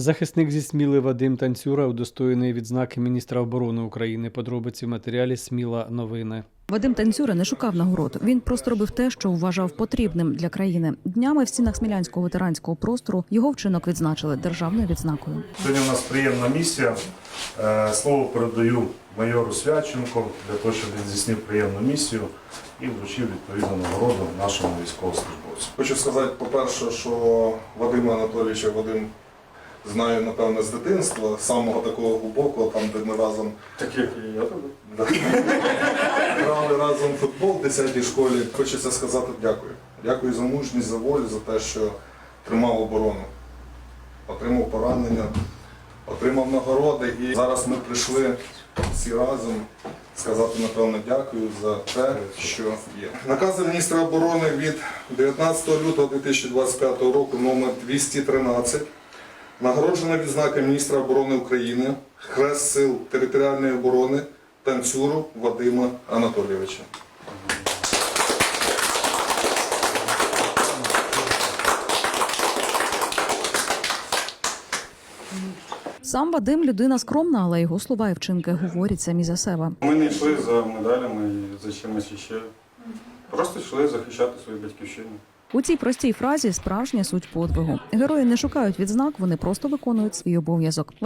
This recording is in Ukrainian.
Захисник зі Сміли Вадим Танцюра удостоєний відзнаки міністра оборони України. Подробиці в матеріалі Сміла новини. Вадим Танцюра не шукав нагород. Він просто робив те, що вважав потрібним для країни. Днями в стінах смілянського ветеранського простору його вчинок відзначили державною відзнакою. Сьогодні у нас приємна місія. Е, Слово передаю майору Свяченко для того, щоб він здійснив приємну місію і вручив відповідну нагороду нашому військовослужбовцю. Хочу сказати, по-перше, що Вадима Анатолійовича Вадим знаю, напевне, з дитинства, з самого такого глибокого, там, де ми разом Так як і я тобі. да, грали разом в футбол в 10 школі. Хочеться сказати дякую. Дякую за мужність, за волю, за те, що тримав оборону, отримав поранення, отримав нагороди. І зараз ми прийшли всі разом сказати, напевно, дякую за те, що є. Накази міністра оборони від 19 лютого 2025 року номер 213 Нагороджена відзнака міністра оборони України, Хрест сил територіальної оборони танцюру Вадима Анатолійовича. Сам Вадим людина скромна, але його слова і вчинки говорять самі за себе. Ми не йшли за медалями і за чимось іще. Просто йшли захищати свою батьківщину. У цій простій фразі справжня суть подвигу. Герої не шукають відзнак, вони просто виконують свій обов'язок.